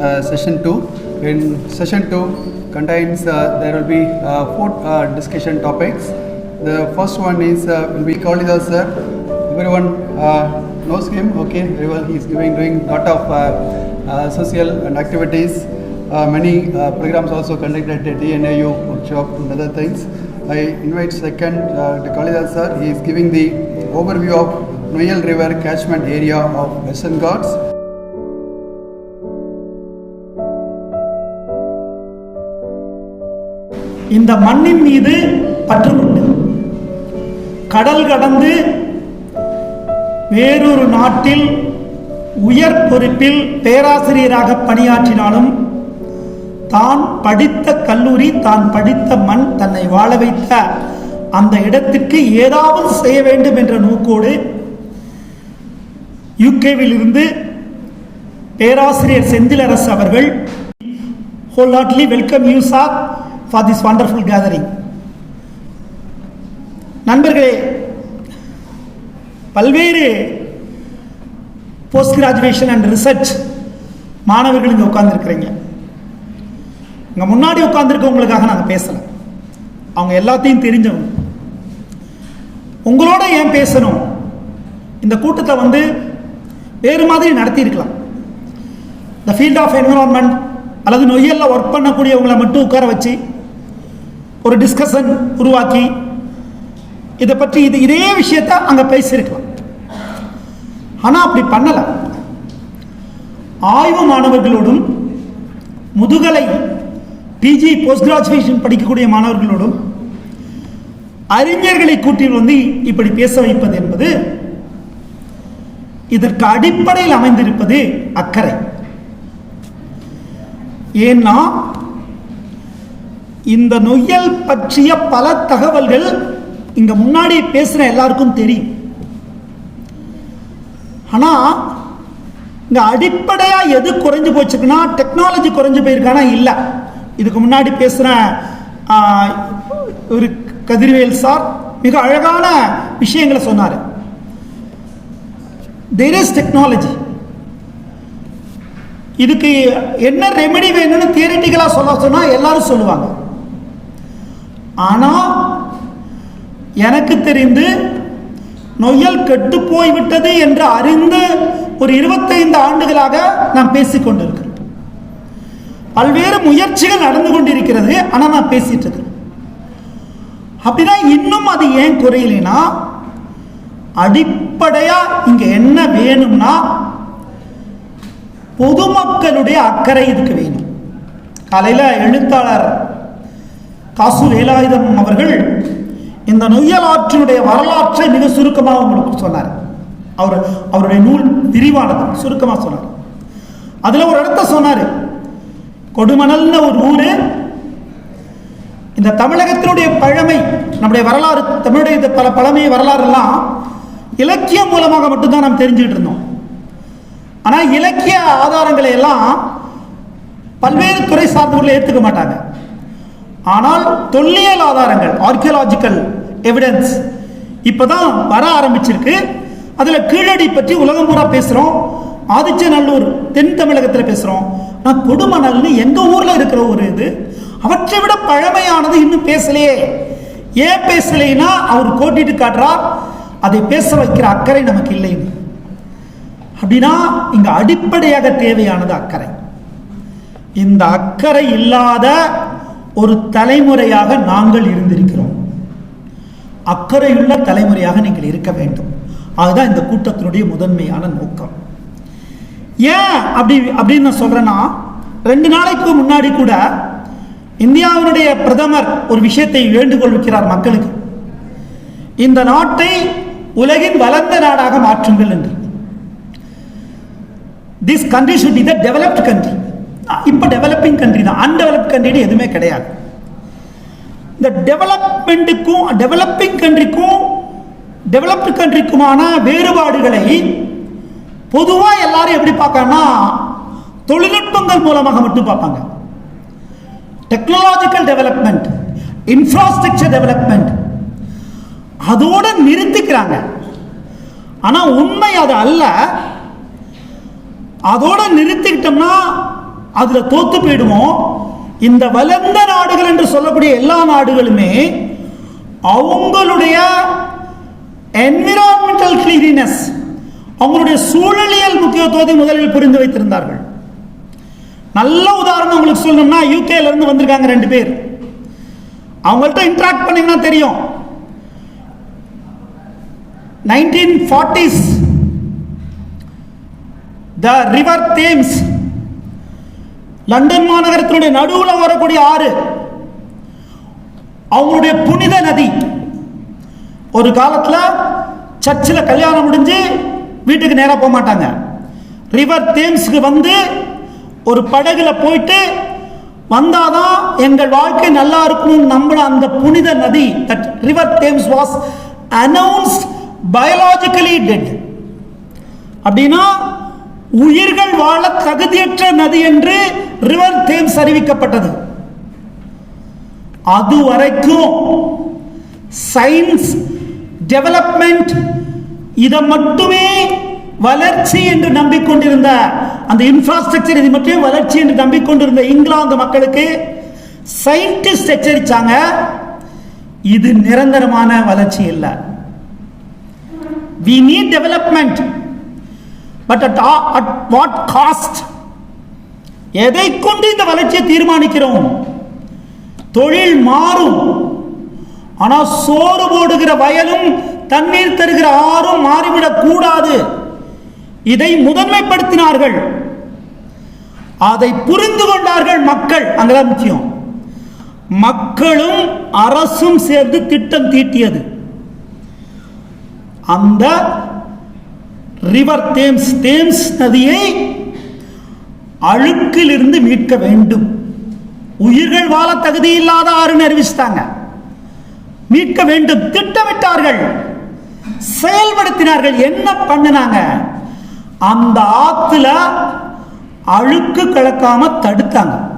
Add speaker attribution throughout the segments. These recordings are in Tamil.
Speaker 1: uh, session 2. In session 2 contains, uh, there will be uh, four discussion topics. The first one is, will be Kalidas sir. Everyone knows him, okay, well. He is doing, doing lot of uh, uh, social and activities. Uh, many programs also conducted at DNAU workshop and other things. I invite second uh, to Kalidas sir. He is giving the overview of Noyal River catchment area of Western Ghats.
Speaker 2: இந்த மண்ணின் மீது பற்று கொண்டு கடல் கடந்து வேறொரு நாட்டில் உயர் பொறுப்பில் பேராசிரியராக பணியாற்றினாலும் தான் படித்த கல்லூரி தான் படித்த மண் தன்னை வாழ வைத்த அந்த இடத்திற்கு ஏதாவது செய்ய வேண்டும் என்ற நோக்கோடு யூகேவில் இருந்து பேராசிரியர் செந்திலரசு அவர்கள் wholeheartedly welcome you sir. For this wonderful gathering நண்பர்களே பல்வேறு போஸ்ட் கிராஜுவேஷன் அண்ட் ரிசர்ச் மாணவர்கள் இங்கே உட்காந்துருக்கிறீங்க இங்கே முன்னாடி உட்காந்துருக்கவங்களுக்காக நாங்கள் பேசலை அவங்க எல்லாத்தையும் தெரிஞ்சவங்க. உங்களோட ஏன் பேசணும்? இந்த கூட்டத்தை வந்து வேறு மாதிரி நடத்தியிருக்கலாம். இந்த ஃபீல்ட் ஆஃப் என்விரான்மெண்ட் அல்லது நொய்யலில் ஒர்க் பண்ணக்கூடியவங்களை மட்டும் உட்கார வச்சு ஒரு டிஸ்கஷன் உருவாக்கி இதை பற்றி இது இதே விஷயத்த அங்கே பேசியிருக்கலாம் ஆனால் அப்படி பண்ணலை. ஆய்வு மாணவர்களோடும் முதுகலை பிஜி போஸ்ட் கிராஜுவேஷன் படிக்கக்கூடிய மாணவர்களோடும் அறிஞர்களை கூட்டில் வந்து இப்படி பேச வைப்பது என்பது இதற்கு அடிப்படையில் அமைந்திருப்பது அக்கறை. ஏன்னா இந்த நொய்யல் பற்றிய பல தகவல்கள் இங்க முன்னாடி பேசுற எல்லாருக்கும் தெரியும். ஆனா இங்க அடிப்படையா எது குறைஞ்சு போச்சுக்குன்னா டெக்னாலஜி குறைஞ்சு போயிருக்கானா இல்ல. இதுக்கு முன்னாடி பேசுற ஒரு கதிர்வேல் சார் மிக அழகான விஷயங்களை சொன்னார். தேர் இஸ் டெக்னாலஜி இதுக்கு என்ன ரெமெடி வேணும்னு தியரிட்டிக்கலாக சொல்ல சொன்னால் எல்லாரும் சொல்லுவாங்க. ஆனால் எனக்கு தெரிந்து நொய்யல் கெட்டு போய்விட்டது என்று அறிந்து ஒரு இருபத்தைந்து ஆண்டுகளாக நான் பேசிக்கொண்டிருக்கிறேன் பல்வேறு முயற்சிகள் நடந்து கொண்டிருக்கிறது ஆனால் நான் பேசிட்டு இருக்கிறேன் அப்படின்னா இன்னும் அது ஏன் குறையிலனா அடிப்படையா இங்க என்ன வேணும்னா பொதுமக்களுடைய அக்கறை இதுக்கு வேணும் காலையில் எழுத்தாளர் காசு வேலாயுதம் அவர்கள் இந்த நொய்யல் ஆற்றினுடைய வரலாற்றை மிக சுருக்கமாக உங்களுக்கு சொன்னார். அவர் அவருடைய நூல் விரிவானது சுருக்கமாக சொன்னார். அதில் ஒரு இடத்த சொன்னார். கொடுமணல்னு ஒரு ஊர். இந்த தமிழகத்தினுடைய பழமை நம்முடைய வரலாறு தமிழுடைய இந்த பல பழமை வரலாறுலாம் இலக்கியம் மூலமாக மட்டும்தான் நாம் தெரிஞ்சுக்கிட்டு இருந்தோம். ஆனால் இலக்கிய ஆதாரங்களை எல்லாம் பல்வேறு துறை சார்ந்தவர்களை ஏற்றுக்க மாட்டாங்க. ஆனால் தொல்லியல் ஆதாரங்கள் ஆர்கியலாஜிக்கல் எவிடன்ஸ் இப்போதான் வர ஆரம்பிச்சிருக்கு. அதில் கீழடி பற்றி உலகம் பூரா பேசுகிறோம் ஆதிச்சநல்லூர் தென் தமிழகத்தில் பேசுகிறோம் நான் கொடுமணல்னு எங்கள் ஊரில் இருக்கிற ஒரு இது? அவற்றை விட பழமையானது இன்னும் பேசலையே. ஏன் பேசலைன்னா அவர் கோட்டிட்டு காட்டுறார் அதை பேச வைக்கிற அக்கறை நமக்கு இல்லைன்னு அப்படின்னா இங்கே அடிப்படையாக தேவையானது அக்கறை. இந்த அக்கறை இல்லாத ஒரு தலைமுறையாக நாங்கள் இருந்திருக்கிறோம். அக்கறையுள்ள தலைமுறையாக நீங்கள் இருக்க வேண்டும். அதுதான் இந்த கூட்டத்தினுடைய முதன்மையான நோக்கம். ஏன் அப்படி அப்படின்னு நான் சொல்றேன்னா ரெண்டு நாளைக்கு முன்னாடி கூட இந்தியாவினுடைய பிரதமர் ஒரு விஷயத்தை வேண்டுகோள் வைக்கிறார் மக்களுக்கு. இந்த நாட்டை உலகின் வளர்ந்த நாடாக மாற்றுங்கள் என்று. This country should be the developed country இப்போ டெவலப்பிங் கண்ட்ரி தான். அன்டெவலப் கண்ட்ரின்னு எதுவுமே கிடையாது. இந்த டெவலப்மெண்ட்டுக்கும் டெவலப்பிங் கண்ட்ரிக்கும் டெவலப்டு கண்ட்ரிக்குமான வேறுபாடுகளை பொதுவாக எல்லாரும் எப்படி பார்க்கணும்னா தொழில்நுட்பங்கள் மூலமாக மட்டும் பார்ப்பாங்க. டெக்னாலஜிக்கல் டெவலப்மெண்ட் இன்ஃப்ராஸ்ட்ரக்சர் டெவலப்மெண்ட் அதோட நிறுத்திக்கிறாங்க. ஆனால் உண்மை அது அல்ல. அதோட நிறுத்திக்கிட்டோம்னா அதில் தோத்து போயிடுவோம் இந்த வளர்ந்த நாடுகள் என்று சொல்லக்கூடிய எல்லா நாடுகளுமே அவங்களுடைய என்விரான்மெண்டல் கிளீனினஸ் அவங்களுடைய சூழலியல் முக்கியத்துவத்தை முதலில் புரிந்து வைத்திருந்தார்கள். நல்ல உதாரணம் உங்களுக்கு சொல்லணும்னா யூகேல இருந்து வந்திருக்காங்க ரெண்டு பேர். அவங்கள்ட்ட இன்ட்ராக்ட் பண்ணீங்கன்னா தெரியும். Nineteen forties the river Thames London மாநகரத்தினுடைய நடுவில் வரக்கூடிய ஆறு. அவங்களுடைய புனித நதி. ஒரு காலத்தில் சர்ச்சில் கல்யாணம் முடிஞ்சு வீட்டுக்கு நேராக போக மாட்டாங்க. ரிவர் தேம்ஸுக்கு வந்து ஒரு படகுல போயிட்டு வந்தாதான் எங்கள் வாழ்க்கை நல்லா இருக்கும் நம்பின அந்த புனித நதி that river Thames was announced biologically dead அப்படின்னா உயிர்கள் வாழ தகுதியற்ற நதி என்று ரிவர் தேம்ஸ் அறிவிக்கப்பட்டது அது வரைக்கும் சயின்ஸ் டெவலப்மெண்ட் இதை மட்டுமே வளர்ச்சி என்று நம்பிக்கொண்டிருந்த அந்த இன்ஃப்ராஸ்ட்ரக்சர் இது மட்டுமே வளர்ச்சி என்று நம்பிக்கொண்டிருந்த இங்கிலாந்து மக்களுக்கு சயின்டிஸ்ட் எச்சரிச்சாங்க இது நிரந்தரமான வளர்ச்சி இல்லை. We need development but at at what cost எதை கொண்டு இந்த வளர்ச்சியை தீர்மானிக்கிறோம்? தொழில் மாறும். ஆனால் சோறு போடுகிற வயலும் தண்ணீர் தருகிற ஆறும் மாறிவிடக் கூடாது. இதை முதன்மைப்படுத்தினார்கள். அதை புரிந்து கொண்டார்கள் மக்கள். அங்கதான் முக்கியம். மக்களும் அரசும் சேர்ந்து திட்டம் தீட்டியது. அந்த ரிவர் தேம்ஸ் தேம்ஸ் நதியை அழுக்கிலிருந்து மீட்க வேண்டும். உயிர்கள் வாழ தகுதி இல்லாத ஆறுன்னு அறிவிச்சிட்டாங்க. மீட்க வேண்டும். திட்டமிட்டார்கள். செயல்படுத்தினார்கள். என்ன பண்ணினாங்க? அந்த ஆத்துல அழுக்கு கலக்காம தடுத்தாங்க.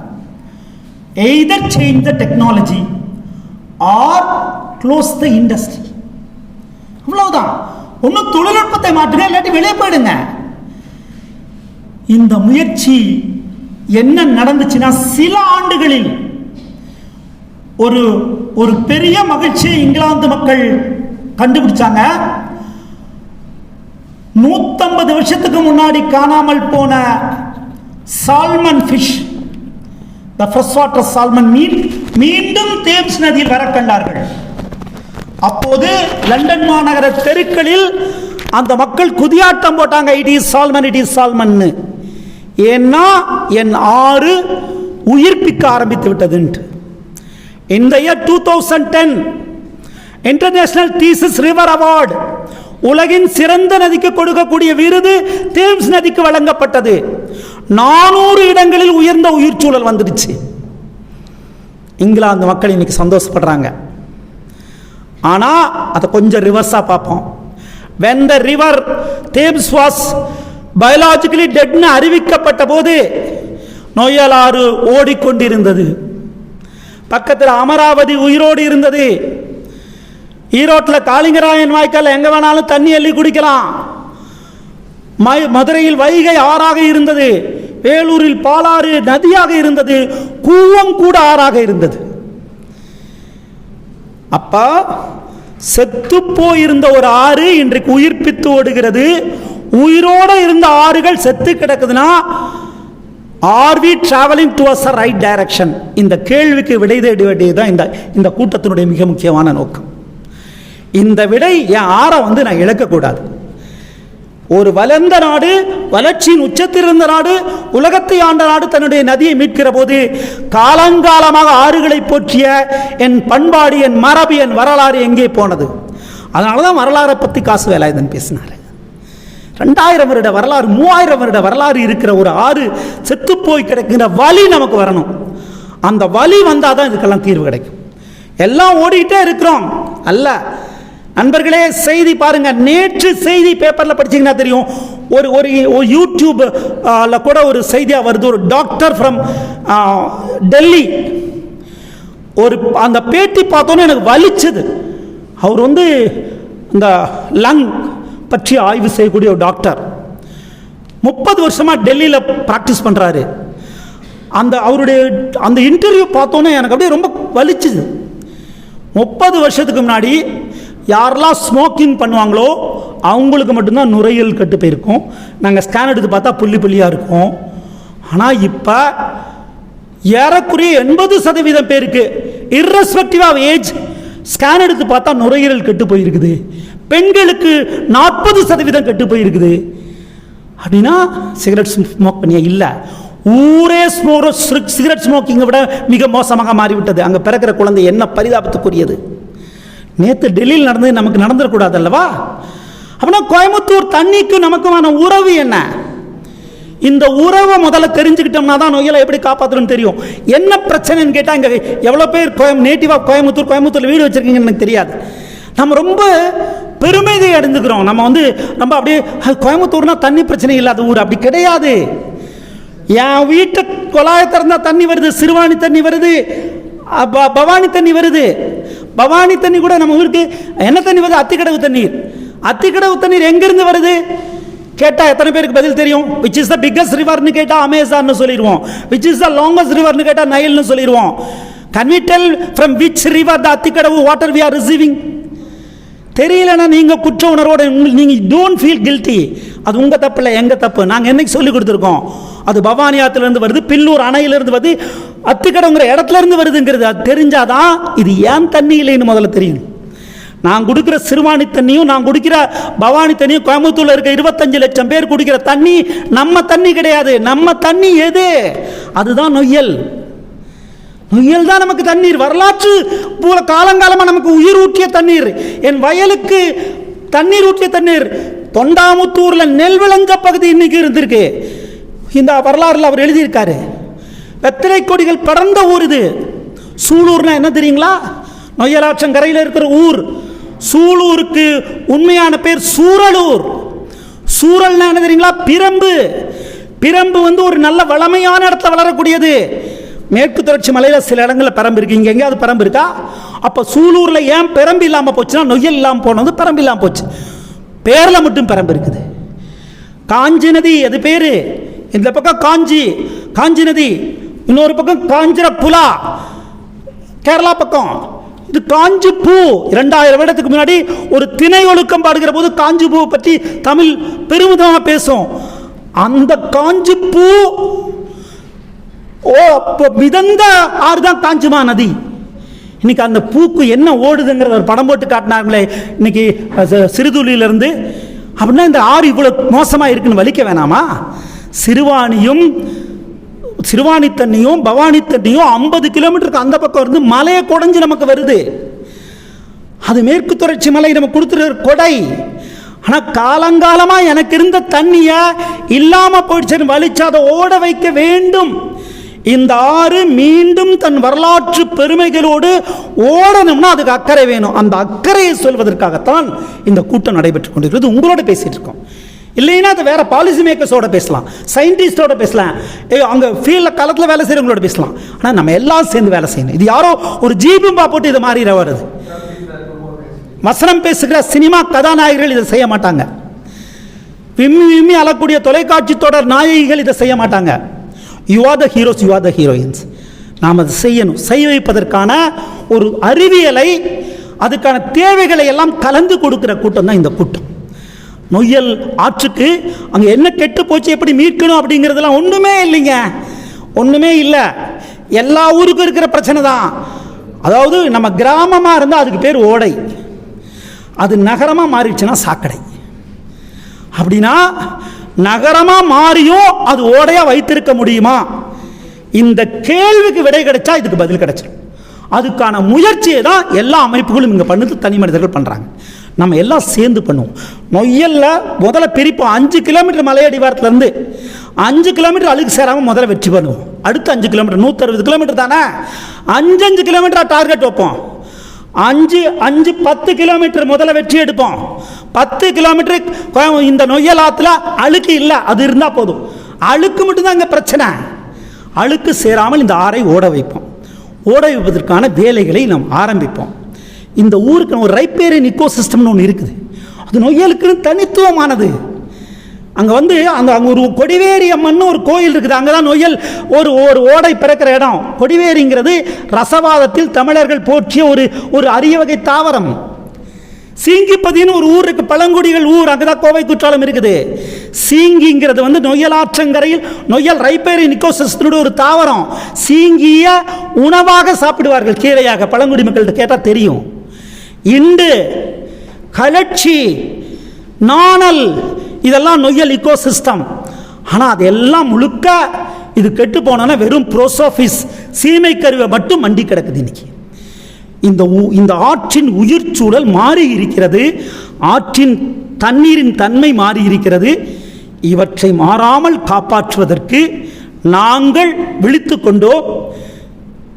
Speaker 2: Either change the technology or close the industry அவ்வளவுதான். ஒன்றும் தொழில்நுட்பத்தை மாற்றுங்க இல்லாட்டி வெளியே போயிடுங்க. இந்த முயற்சி என்ன நடந்துச்சுன்னா சில ஆண்டுகளில் ஒரு ஒரு பெரிய மகிழ்ச்சியை இங்கிலாந்து மக்கள் கண்டுபிடிச்சாங்க. நூத்தம்பது வருஷத்துக்கு முன்னாடி காணாமல் போன salmon fish the fresh water salmon மீன் மீண்டும் தேம்ஸ் நதியில் வர கண்டார்கள். அப்போது லண்டன் மாநகர தெருக்களில் அந்த மக்கள் குதியாட்டம் போட்டாங்க. It is salmon it is சால்மன்னு ஏன்னா என் ஆறு உயிர்ப்பிக்க ஆரம்பித்து விட்டதுன்ட்டு. இந்த year two thousand ten international Thiess river award உலகின் சிறந்த நதிக்கு கொடுக்கக்கூடிய விருது தேம்ஸ் நதிக்கு வழங்கப்பட்டது. நானூறு இடங்களில் உயர்ந்த உயிர் சூழல் வந்துடுச்சு. இங்கிலாந்து மக்கள் இன்னைக்கு சந்தோஷப்படுறாங்க. ஆனால் அதை கொஞ்சம் ரிவர்ஸாக பார்ப்போம். When the river Thames was biologically டெட்னு அறிவிக்கப்பட்ட போது நொய்யலாறு ஓடிக்கொண்டிருந்தது. பக்கத்தில் அமராவதி உயிரோடு இருந்தது. ஈரோட்டில் காளிங்கராயன் வாய்க்கால் எங்கே வேணாலும் தண்ணி அள்ளி குடிக்கலாம். மதுரையில் வைகை ஆறாக இருந்தது. வேலூரில் பாலாறு நதியாக இருந்தது. கூவம் கூட ஆறாக இருந்தது. அப்பா செத்து போயிருந்த ஒரு ஆறு இன்றைக்கு உயிர்ப்பித்து ஓடுகிறது. உயிரோடு இருந்த ஆறுகள் செத்து கிடக்குதுன்னா are we travelling towards a right direction இந்த கேள்விக்கு விடை தேடி வேண்டியது தான் இந்த இந்த கூட்டத்தினுடைய மிக முக்கியமான நோக்கம். இந்த விடை என் ஆறை வந்து நான் இழக்கக்கூடாது. ஒரு வளர்ந்த நாடு வளர்ச்சியின் உச்சத்தில் இருந்த நாடு உலகத்தை ஆண்ட நாடு தன்னுடைய நதியை மீட்கிற போது காலங்காலமாக ஆறுகளை போற்றிய என் பண்பாடு என் மரபு என் வரலாறு எங்கே போனது? அதனால தான் வரலாறை பற்றி காசு வேலாயுதன் பேசினார். ரெண்டாயிரம் வருட வரலாறு மூவாயிரம் வருட வரலாறு இருக்கிற ஒரு ஆறு செத்து போய் கிடக்கிற வலி நமக்கு வரணும். அந்த வலி வந்தால் தான் இதுக்கெல்லாம் தீர்வு கிடைக்கும். எல்லாம் ஓடிக்கிட்டே இருக்கிறோம். அல்ல நண்பர்களே செய்தி பாருங்க. நேற்று செய்தி பேப்பரில் படிச்சீங்கன்னா தெரியும். ஒரு ஒரு யூடியூப் கூட ஒரு செய்தியாக வருது. ஒரு டாக்டர் ஃப்ரம் டெல்லி. ஒரு அந்த பேட்டி பார்த்தோன்னே எனக்கு வலிச்சது. அவர் வந்து இந்த லங் பற்றி ஆய்வு செய்யக்கூடிய ஒரு டாக்டர் முப்பது வருஷமாக டெல்லியில் ப்ராக்டிஸ் பண்ணுறாரு அந்த அவருடைய அந்த இன்டர்வியூ பார்த்தோன்னே எனக்கு அப்படியே ரொம்ப வலிச்சுது. முப்பது வருஷத்துக்கு முன்னாடி யாரெல்லாம் ஸ்மோக்கிங் பண்ணுவாங்களோ அவங்களுக்கு மட்டும்தான் நுரையீரல் கட்டு போயிருக்கும் நாங்கள் ஸ்கேன் எடுத்து பார்த்தா புள்ளி புள்ளியாக இருக்கும். ஆனால் இப்போ ஏறக்குறைய எண்பது சதவீதம் பேருக்கு இர்ரெஸ்பெக்டிவ் ஆஃப் ஏஜ் ஸ்கேன் எடுத்து பார்த்தா நுரையீரல் கெட்டு போயிருக்குது. பெண்களுக்கு நாற்பது சதவீதம் கெட்டு போயிருக்குது. அப்படின்னா சிகரெட் ஸ்மோக் பண்ணியா? இல்லை. ஊரே ஸ்மோரோ சிகரெட் ஸ்மோக்கிங்கை விட மிக மோசமாக மாறிவிட்டது. அங்கே பிறக்கிற குழந்தை என்ன பரிதாபத்துக்குரியது? நேற்று டெல்லியில் நடந்தது நமக்கு நடந்துடக்கூடாது அல்லவா அப்படின்னா கோயம்புத்தூர் தண்ணிக்கும் நமக்குமான உறவு என்ன? இந்த உறவை முதல்ல தெரிஞ்சுக்கிட்டோம்னா தான் நோயில் எப்படி காப்பாற்றணும்னு தெரியும். என்ன பிரச்சனைன்னு கேட்டால் இங்கே எவ்வளோ பேர் கோயம் நேட்டிவாக கோயம்புத்தூர் கோயம்புத்தூரில் வீடு வச்சுருக்கீங்கன்னு எனக்கு தெரியாது. நம்ம ரொம்ப பெருமைதை அடைந்துக்கிறோம் நம்ம வந்து நம்ம அப்படியே கோயம்புத்தூர்னா தண்ணி பிரச்சனை இல்லாத ஊர். அப்படி கிடையாது. என் வீட்டை குழாயை திறந்தா தண்ணி வருது சிறுவாணி தண்ணி வருது பவானி தண்ணி வருது. பவானி தண்ணி கூட நம்ம ஊருக்கு என்ன தண்ணி வருது? அத்திக்கடவு தண்ணீர். அத்திக்கடவு தண்ணீர் எங்கிருந்து வருது? கேட்டால் எத்தனை பேருக்கு பதில் தெரியும்? விச் இஸ் த பிக்கஸ்ட் ரிவர்னு கேட்டால் அமேசான்னு சொல்லிடுவோம். விச் இஸ் த லாங்கஸ்ட் ரிவர்னு கேட்டால் நயல்னு சொல்லிடுவோம். Can from which river the Athikadavu water we are receiving தெரியலன்னா நீங்கள் குற்ற உணர்வோட உங்களுக்கு நீங்கள் டோன்ட் ஃபீல் கில்ட்டி அது உங்கள் தப்பு இல்லை எங்கள் தப்பு? நாங்கள் என்னைக்கு சொல்லி கொடுத்துருக்கோம்? அது பவானி ஆற்றுலேருந்து வருது பில்லூர் அணையிலேருந்து வருது அத்துக்கடங்கிற இடத்துல இருந்து வருதுங்கிறது. அது தெரிஞ்சாதான் இது ஏன் தண்ணி இல்லைன்னு முதல்ல தெரியும். நான் கொடுக்குற சிறுவாணி தண்ணியும் நான் குடிக்கிற பவானி தண்ணியும் கோயம்புத்தூரில் இருக்க இருபத்தஞ்சு லட்சம் பேர் குடிக்கிற தண்ணி நம்ம தண்ணி கிடையாது. நம்ம தண்ணி எது? அதுதான் நொய்யல். முயல் தான் நமக்கு தண்ணீர் வரலாற்று போல காலங்காலமாக நமக்கு உயிர் ஊற்றிய தண்ணீர். என் வயலுக்கு தண்ணீர் ஊற்றிய தண்ணீர். தொண்டாமுத்தூரில் நெல் விளங்க பகுதி இன்னைக்கு இருந்திருக்கு. இந்த வரலாறுல அவர் எழுதியிருக்காரு. வெத்திலை கொடிகள் படர்ந்த ஊர் இது. சூலூர்னா என்ன தெரியுங்களா? நொய்யலாற்றங்கரையில் இருக்கிற ஊர். சூலூருக்கு உண்மையான பேர் சூரலூர். சூரல்னா என்ன தெரியுங்களா? பிரம்பு. பிரம்பு வந்து ஒரு நல்ல வளமையான இடத்துல வளரக்கூடியது. மேற்கு தொடர்ச்சி மலையில் சில இடங்களில் பரம்பு இருக்கு. இங்கே எங்கேயாவது பரம்பு இருக்கா? அப்போ சூலூரில் ஏன் பெரம்பு இல்லாமல் போச்சுன்னா நொய்யல் இல்லாமல் போனது பெரம்பு இல்லாமல் போச்சு. பேரில் மட்டும் பெரம்பு இருக்குது. காஞ்சி நதி அது பேர்? இந்த பக்கம் காஞ்சி காஞ்சி நதி. இன்னொரு பக்கம் காஞ்சிர புலா. கேரளா பக்கம். இது காஞ்சி பூ. இரண்டாயிரம் வருடத்துக்கு முன்னாடி ஒரு திணை ஒழுக்கம் பாடுகிற போது காஞ்சி பூ பற்றி தமிழ் பெருமிதமாக பேசும். அந்த காஞ்சி பூ ஓ அப்போ மிதந்த ஆறு தான் காஞ்சிமா நதி? இன்னைக்கு அந்த பூக்கு என்ன ஓடுதுங்கிறத ஒரு படம் போட்டு காட்டினாங்களே. இன்னைக்கு சிறுதுளியிலிருந்து. அப்படின்னா இந்த ஆறு இவ்வளோ மோசமாக இருக்குன்னு வலிக்க வேணாமா? சிறுவாணியும் சிறுவாணி தண்ணியும் பவானி தண்ணியும் ஐம்பது கிலோமீட்டருக்கு அந்த பக்கம் இருந்து மலையை குடஞ்சி நமக்கு வருது. அது மேற்கு தொடர்ச்சி மலை நம்ம கொடுத்துருக்கிற கொடை. ஆனால் காலங்காலமாக எனக்கு இருந்த தண்ணியை இல்லாமல் போயிடுச்சுன்னு வலிச்சு அதை ஓட வைக்க வேண்டும். இந்த ஆறு மீண்டும் தன் வரலாற்று பெருமைகளோடு ஓடணும்னா அதுக்கு அக்கறை வேணும். அந்த அக்கறையை சொல்வதற்காகத்தான் இந்த கூட்டம் நடைபெற்றுக் கொண்டிருக்கிறது. உங்களோட பேசிட்டு இருக்கோம். இல்லைன்னா அது வேற பாலிசி மேக்கர்ஸோட பேசலாம். சயின்டிஸ்டோட பேசலாம். ஏ அங்கே ஃபீல்டில் களத்தில் வேலை செய்கிறவங்களோட பேசலாம். ஆனால் நம்ம எல்லாம் சேர்ந்து வேலை செய்யணும். இது யாரோ ஒரு ஜீபும்பா போட்டு இது மாறிட வருது வசனம் பேசுகிற சினிமா கதாநாயகர்கள் இதை செய்ய மாட்டாங்க. விம்மி விம்மி அழக்கூடிய தொலைக்காட்சி தொடர் நாயகிகள் இதை செய்ய மாட்டாங்க. You are the heroes you are the heroines நாம் அதை செய்யணும். செய்ய வைப்பதற்கான ஒரு அறிவியலை அதுக்கான தேவைகளை எல்லாம் கலந்து கொடுக்கிற கூட்டம் தான் இந்த கூட்டம். நொய்யல் ஆற்றுக்கு அங்கே என்ன கெட்டு போச்சு எப்படி மீட்கணும் அப்படிங்கிறதெல்லாம் ஒன்றுமே இல்லைங்க. ஒன்றுமே இல்லை. எல்லா ஊருக்கும் இருக்கிற பிரச்சனை தான். அதாவது நம்ம கிராமமாக இருந்தால் அதுக்கு பேர் ஓடை. அது நகரமாக மாறிடுச்சுன்னா சாக்கடை. அப்படின்னா நகரமாக மாறியும் அது ஓடையாக வைத்திருக்க முடியுமா? இந்த கேள்விக்கு விடை கிடைச்சா இதுக்கு பதில் கிடைச்சிடும் அதுக்கான முயற்சியை தான் எல்லா அமைப்புகளும் இங்கே பண்ணுது தனி மனிதர்கள் பண்ணுறாங்க நம்ம எல்லாம் சேர்ந்து பண்ணுவோம். நொய்யலில் முதல்ல பிரிப்போம். அஞ்சு கிலோமீட்டர் மலையடிவாரத்துலேருந்து அஞ்சு கிலோமீட்டர் அழுக்கு சேராமல் முதல்ல வெற்றி பண்ணுவோம். அடுத்து அஞ்சு கிலோமீட்டர் நூற்றறுபது கிலோமீட்டர் தானே? அஞ்சு அஞ்சு கிலோமீட்டராக டார்கெட் வைப்போம். அஞ்சு அஞ்சு பத்து கிலோமீட்டர் முதல்ல வெற்றி எடுப்போம். பத்து கிலோமீட்டர் இந்த நொய்யல் ஆற்றுல அழுக்கு இல்லை அது இருந்தால் போதும். அழுக்கு மட்டும்தான் இங்கே பிரச்சனை. அழுக்கு சேராமல் இந்த ஆறை ஓட வைப்போம். ஓட வைப்பதற்கான வேலைகளை நாம் ஆரம்பிப்போம். இந்த ஊருக்கு ஒரு ரைப்பேரியன் இக்கோ சிஸ்டம்னு ஒன்று இருக்குது. அது நொய்யலுக்குன்னு தனித்துவமானது. அங்கே வந்து அந்த அங்கே ஒரு கொடிவேரி அம்மன் ஒரு கோயில் இருக்குது. அங்கே தான் நொய்யல் ஒரு ஒரு ஓடை பிறக்கிற இடம். கொடிவேரிங்கிறது ரசவாதத்தில் தமிழர்கள் போற்றிய ஒரு ஒரு அரிய வகை தாவரம். சீங்கிப்பதின்னு ஒரு ஊர் இருக்கு. பழங்குடிகள் ஊர். அங்கதான் கோவை குற்றாலம் இருக்குது. சீங்கிங்கிறது வந்து நொய்யல் ஆற்றங்கரையில் நொய்யல் ரைப்பேரி நிக்கோசிஸ்டினுடைய ஒரு தாவரம். சீங்கிய உணவாக சாப்பிடுவார்கள் கீரையாக. பழங்குடி மக்கள்கிட்ட கேட்டால் தெரியும். இண்டு கலட்சி நாணல் இதெல்லாம் நொய்யல் இக்கோசிஸ்டம் ஆனால் அதெல்லாம் முழுக்க இது கெட்டு போனோன்னா வெறும் புரோசோஃபிஸ் சீமை கருவை மட்டும் மண்டி கிடக்குது இன்னைக்கு. இந்த உ- இந்த ஆற்றின் உயிர் சூழல் மாறி இருக்கிறது. ஆற்றின் தண்ணீரின் தன்மை மாறி இருக்கிறது. இவற்றை மாறாமல் காப்பாற்றுவதற்கு நாங்கள் விழித்து கொண்டோம்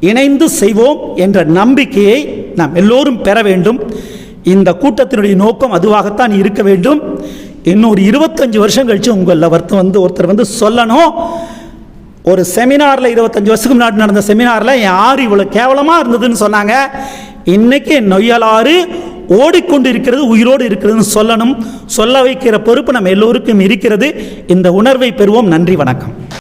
Speaker 2: இணைந்து செய்வோம் என்ற நம்பிக்கையை நாம் எல்லோரும் பெற வேண்டும். இந்த கூட்டத்தினுடைய நோக்கம் அதுவாகத்தான் இருக்க வேண்டும். இன்னொரு இருபத்தஞ்சு வருஷம் கழிச்சு உங்களில் ஒருத்தர் வந்து ஒருத்தர் வந்து சொல்லணும். ஒரு செமினாரில் இருபத்தஞ்சு வருஷத்துக்கு முன்னாடி நடந்த செமினாரில் என் ஆறு இவ்வளோ கேவலமாக இருந்ததுன்னு சொன்னாங்க. இன்னைக்கு என் நொய்யலாறு ஓடிக்கொண்டு இருக்கிறது உயிரோடு இருக்கிறதுன்னு சொல்லணும். சொல்ல வைக்கிற பொறுப்பு நம்ம எல்லோருக்கும் இருக்கிறது. இந்த உணர்வை பெறுவோம். நன்றி வணக்கம்.